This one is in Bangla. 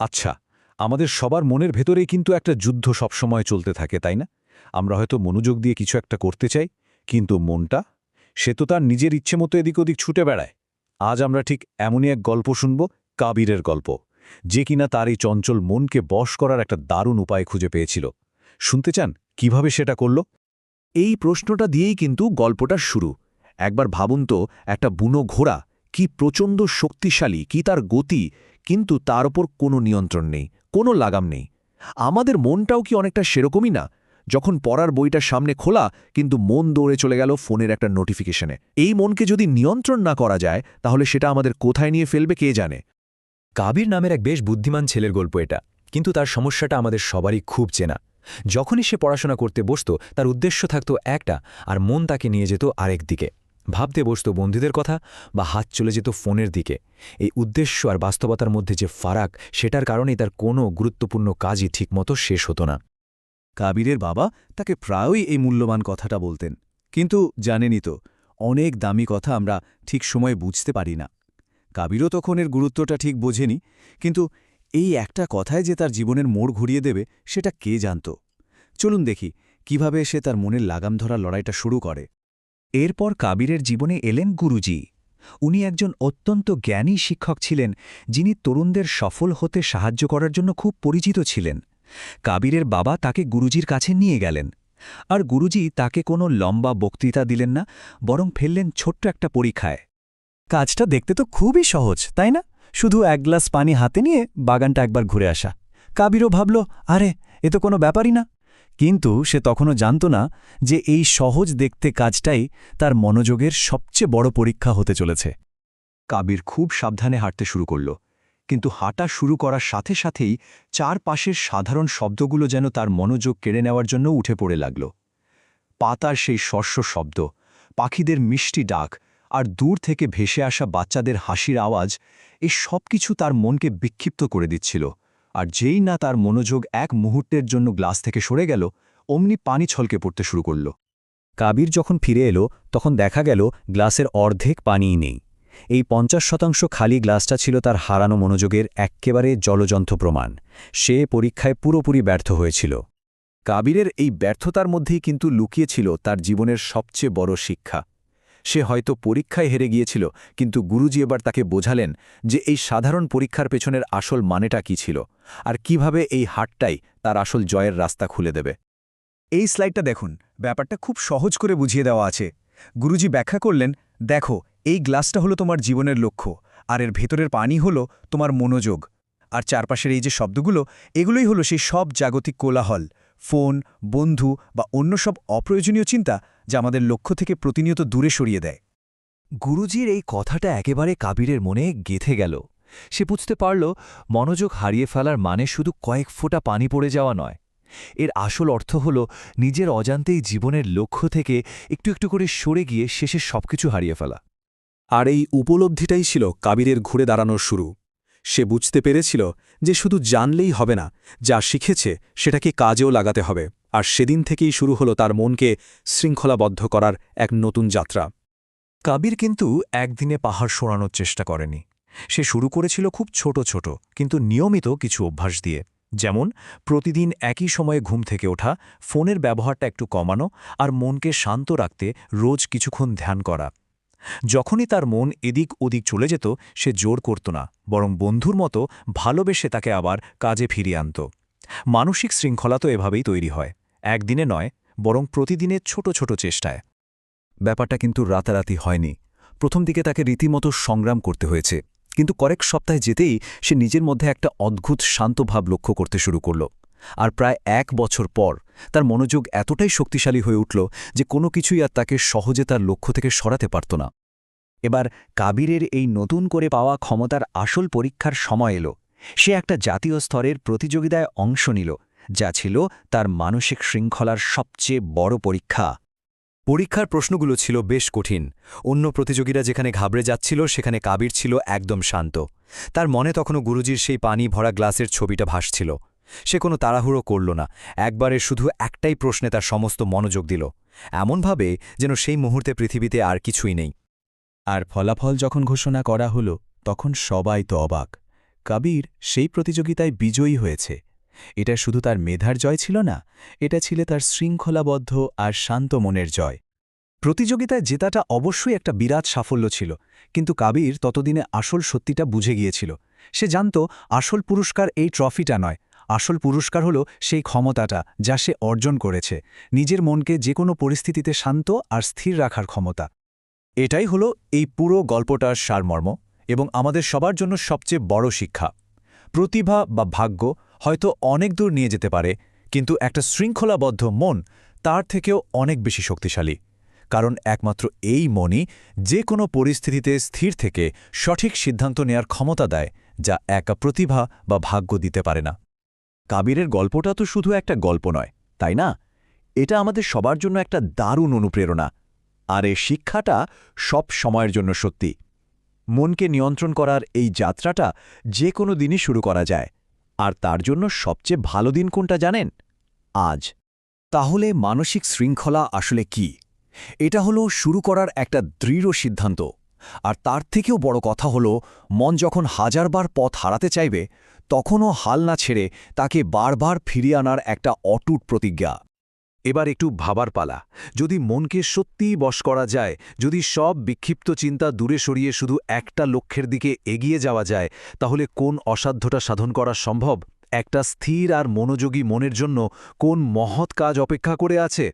আচ্ছা আমাদের সবার মনের ভেতরেই কিন্তু একটা যুদ্ধ সবসময় চলতে থাকে, তাই না? আমরা হয়তো মনোযোগ দিয়ে কিছু একটা করতে চাই, কিন্তু মনটা? সে তো তার নিজের ইচ্ছে মতো এদিক ওদিক ছুটে বেড়ায়। আজ আমরা ঠিক এমনই এক গল্প শুনব, কাবিরের গল্প, যে কিনা তার এই চঞ্চল মনকে বশ করার একটা দারুণ উপায় খুঁজে পেয়েছিল। শুনতে চান, কীভাবে সেটা করল? এই প্রশ্নটা দিয়েই কিন্তু গল্পটা শুরু। একবার ভাবুন তো, একটা বুনো ঘোড়া কি প্রচণ্ড শক্তিশালী, কি তার গতি, কিন্তু তার ওপর কোনো নিয়ন্ত্রণ নেই, কোনো লাগাম নেই। আমাদের মনটাও কি অনেকটা সেরকমই না? যখন পড়ার বইটার সামনে খোলা, কিন্তু মন দৌড়ে চলে গেল ফোনের একটা নোটিফিকেশনে। এই মনকে যদি নিয়ন্ত্রণ না করা যায়, তাহলে সেটা আমাদের কোথায় নিয়ে ফেলবে কে জানে? কাবির নামের এক বেশ বুদ্ধিমান ছেলের গল্প এটা, কিন্তু তার সমস্যাটা আমাদের সবারই খুব চেনা। যখনই সে পড়াশোনা করতে বসত, তার উদ্দেশ্য থাকত একটা, আর মন তাকে নিয়ে যেত আরেক দিকে। ভাবতে বসত বন্ধুদের কথা বা হাত চলে যেত ফোনের দিকে। এই উদ্দেশ্য আর বাস্তবতার মধ্যে যে ফারাক, সেটার কারণেই তার কোনো গুরুত্বপূর্ণ কাজই ঠিকমতো শেষ হতো না। কাবিরের বাবা তাকে প্রায়ই এই মূল্যবান কথাটা বলতেন, কিন্তু জানেনই তো, অনেক দামি কথা আমরা ঠিক সময়ে বুঝতে পারি না। কাবিরও তখন এর গুরুত্বটা ঠিক বোঝেনি, কিন্তু এই একটা কথায় যে তার জীবনের মোড় ঘুরিয়ে দেবে, সেটা কে জানত? চলুন দেখি, কীভাবে সে তার মনের লাগাম ধরা লড়াইটা শুরু করে। এরপর কাবিরের জীবনে এলেন গুরুজি। উনি একজন অত্যন্ত জ্ঞানী শিক্ষক ছিলেন, যিনি তরুণদের সফল হতে সাহায্য করার জন্য খুব পরিচিত ছিলেন। কাবিরের বাবা তাকে গুরুজির কাছে নিয়ে গেলেন। আর গুরুজি তাকে কোনো লম্বা বক্তৃতা দিলেন না, বরং ফেললেন ছোট্ট একটা পরীক্ষায়। কাজটা দেখতে তো খুবই সহজ, তাই না? শুধু এক গ্লাস পানি হাতে নিয়ে বাগানটা একবার ঘুরে আসা। কাবিরও ভাবল, আরে, এ তো কোনো ব্যাপারই না। কিন্তু সে তখনও জানত না যে এই সহজ দেখতে কাজটাই তার মনোযোগের সবচেয়ে বড় পরীক্ষা হতে চলেছে। কাবির খুব সাবধানে হাঁটতে শুরু করল, কিন্তু হাঁটা শুরু করার সাথে সাথেই চারপাশের সাধারণ শব্দগুলো যেন তার মনোযোগ কেড়ে নেওয়ার জন্য উঠে পড়ে লাগল। পাতার সেই শস্য শব্দ, পাখিদের মিষ্টি ডাক আর দূর থেকে ভেসে আসা বাচ্চাদের হাসির আওয়াজ এই সব কিছু তার মনকে বিক্ষিপ্ত করে দিচ্ছিল। আর যেই না তার মনোযোগ এক মুহূর্তের জন্য গ্লাস থেকে সরে গেল, অমনি পানি ছলকে পড়তে শুরু করল। কাবির যখন ফিরে এলো, তখন দেখা গেল গ্লাসের অর্ধেক পানিই নেই। এই পঞ্চাশ শতাংশ খালি গ্লাসটা ছিল তার হারানো মনোযোগের এক্কেবারে জলযন্ত্র প্রমাণ। সে পরীক্ষায় পুরোপুরি ব্যর্থ হয়েছিল। কাবিরের এই ব্যর্থতার মধ্যেই কিন্তু লুকিয়েছিল তার জীবনের সবচেয়ে বড় শিক্ষা। সে হয়তো পরীক্ষায় হেরে গিয়েছিল, কিন্তু গুরুজি এবার তাকে বোঝালেন যে এই সাধারণ পরীক্ষার পেছনের আসল মানেটা কি ছিল। আর কীভাবে এই হাটটাই তার আসল জয়ের রাস্তা খুলে দেবে। এই স্লাইডটা দেখুন। ব্যাপারটা খুব সহজ করে বুঝিয়ে দেওয়া আছে। গুরুজি ব্যাখ্যা করলেন, দেখো, এই গ্লাসটা হলো তোমার জীবনের লক্ষ্য, আর এর ভেতরের পানি হলো তোমার মনোযোগ। আর চারপাশের এই যে শব্দগুলো, এগুলোই হলো সেই সব জাগতিক কোলাহল, ফোন, বন্ধু বা অন্য সব অপ্রয়োজনীয় চিন্তা যা আমাদের লক্ষ্য থেকে প্রতিনিয়ত দূরে সরিয়ে দেয়। গুরুজির এই কথাটা একেবারে কাবিরের মনে গেথে গেল। সে বুঝতে পারল মনোযোগ হারিয়ে ফেলার মানে শুধু কয়েক ফোঁটা পানি পড়ে যাওয়া নয়। এর আসল অর্থ হল নিজের অজান্তেই জীবনের লক্ষ্য থেকে একটু একটু করে সরে গিয়ে শেষে সবকিছু হারিয়ে ফেলা। আর এই উপলব্ধিটাই ছিল কাবিরের ঘুরে দাঁড়ানোর শুরু। সে বুঝতে পেরেছিল যে শুধু জানলেই হবে না, যা শিখেছে সেটাকে কাজেও লাগাতে হবে। আর সেদিন থেকেই শুরু হলো তার মনকে শৃঙ্খলাবদ্ধ করার এক নতুন যাত্রা। কাবির কিন্তু একদিনে পাহাড় সরানোর চেষ্টা করেনি। সে শুরু করেছিল খুব ছোট ছোট, কিন্তু নিয়মিত কিছু অভ্যাস দিয়ে। যেমন, প্রতিদিন একই সময়ে ঘুম থেকে ওঠা, ফোনের ব্যবহারটা একটু কমানো আর মনকে শান্ত রাখতে রোজ কিছুক্ষণ ধ্যান করা। যখনই তার মন এদিক ওদিক চলে যেত, সে জোর করত না, বরং বন্ধুর মতো ভালোবেসে তাকে আবার কাজে ফিরিয়ে আনত। মানসিক শৃঙ্খলা তো এভাবেই তৈরি হয়, একদিনে নয়, বরং প্রতিদিনের ছোট ছোট চেষ্টায়। ব্যাপারটা কিন্তু রাতারাতি হয়নি। প্রথম দিকে তাকে রীতিমতো সংগ্রাম করতে হয়েছে। কিন্তু কয়েক সপ্তাহে যেতেই সে নিজের মধ্যে একটা অদ্ভুত শান্ত ভাব লক্ষ্য করতে শুরু করল। আর প্রায় এক বছর পর তার মনোযোগ এতটাই শক্তিশালী হয়ে উঠল যে কোনো কিছুই আর তাকে সহজে তার লক্ষ্য থেকে সরাতে পারত না। এবার কাবিরের এই নতুন করে পাওয়া ক্ষমতার আসল পরীক্ষার সময় এলো। সে একটা জাতীয় স্তরের প্রতিযোগিতায় অংশ নিল, যা ছিল তার মানসিক শৃঙ্খলার সবচেয়ে বড় পরীক্ষা। পরীক্ষার প্রশ্নগুলো ছিল বেশ কঠিন। অন্য প্রতিযোগীরা যেখানে ঘাবড়ে যাচ্ছিল, সেখানে কাবির ছিল একদম শান্ত। তার মনে তখনও গুরুজির সেই পানি ভরা গ্লাসের ছবিটা ভাসছিল। সে কোনো তাড়াহুড়ো করল না। একবারে শুধু একটাই প্রশ্নে তার সমস্ত মনোযোগ দিল। এমনভাবে যেন সেই মুহূর্তে পৃথিবীতে আর কিছুই নেই। আর ফলাফল যখন ঘোষণা করা হলো, তখন সবাই তো অবাক। কবির সেই প্রতিযোগিতায় বিজয়ী হয়েছে। এটা শুধু তার মেধার জয় ছিল না, এটা ছিল তার শৃঙ্খলাবদ্ধ আর শান্ত মনের জয়। প্রতিযোগিতায় জেতাটা অবশ্যই একটা বিরাট সাফল্য ছিল, কিন্তু কাবির ততদিনে আসল সত্যিটা বুঝে গিয়েছিল। সে জানত, আসল পুরস্কার এই ট্রফিটা নয়, আসল পুরস্কার হল সেই ক্ষমতাটা যা সে অর্জন করেছে, নিজের মনকে যে কোনো পরিস্থিতিতে শান্ত আর স্থির রাখার ক্ষমতা। এটাই হলো এই পুরো গল্পটার সারমর্ম এবং আমাদের সবার জন্য সবচেয়ে বড় শিক্ষা। প্রতিভা বা ভাগ্য হয়তো অনেক দূর নিয়ে যেতে পারে, কিন্তু একটা শৃঙ্খলাবদ্ধ মন তার থেকেও অনেক বেশি শক্তিশালী। কারণ একমাত্র এই মনই যে কোনো পরিস্থিতিতে স্থির থেকে সঠিক সিদ্ধান্ত নেয়ার ক্ষমতা দেয়, যা একা প্রতিভা বা ভাগ্য দিতে পারে না। কাবিরের গল্পটা তো শুধু একটা গল্প নয়, তাই না? এটা আমাদের সবার জন্য একটা দারুণ অনুপ্রেরণা। আর এই শিক্ষাটা সব সময়ের জন্য সত্যি। মনকে নিয়ন্ত্রণ করার এই যাত্রাটা যে কোনো দিনই শুরু করা যায়। আর তার জন্য সবচেয়ে ভালো দিন কোনটা জানেন? আজ। তাহলে মানসিক শৃঙ্খলা আসলে কি? এটা হলো শুরু করার একটা দৃঢ় সিদ্ধান্ত। আর তার থেকেও বড় কথা হলো, মন যখন হাজারবার পথ হারাতে চাইবে, তখনও হাল না ছেড়ে তাকে বারবার ফিরিয়ে আনার একটা অটুট প্রতিজ্ঞা। এবার একটু ভাবার পালা। যদি মনকে সত্যিই বশ করা যায়, যদি সব বিক্ষিপ্ত চিন্তা দূরে সরিয়ে শুধু একটা লক্ষ্যের দিকে এগিয়ে যাওয়া যায়, তাহলে কোন অসাধ্যটা সাধন করা সম্ভব? একটা স্থির আর মনোযোগী মনের জন্য কোন মহৎ কাজ অপেক্ষা করে আছে?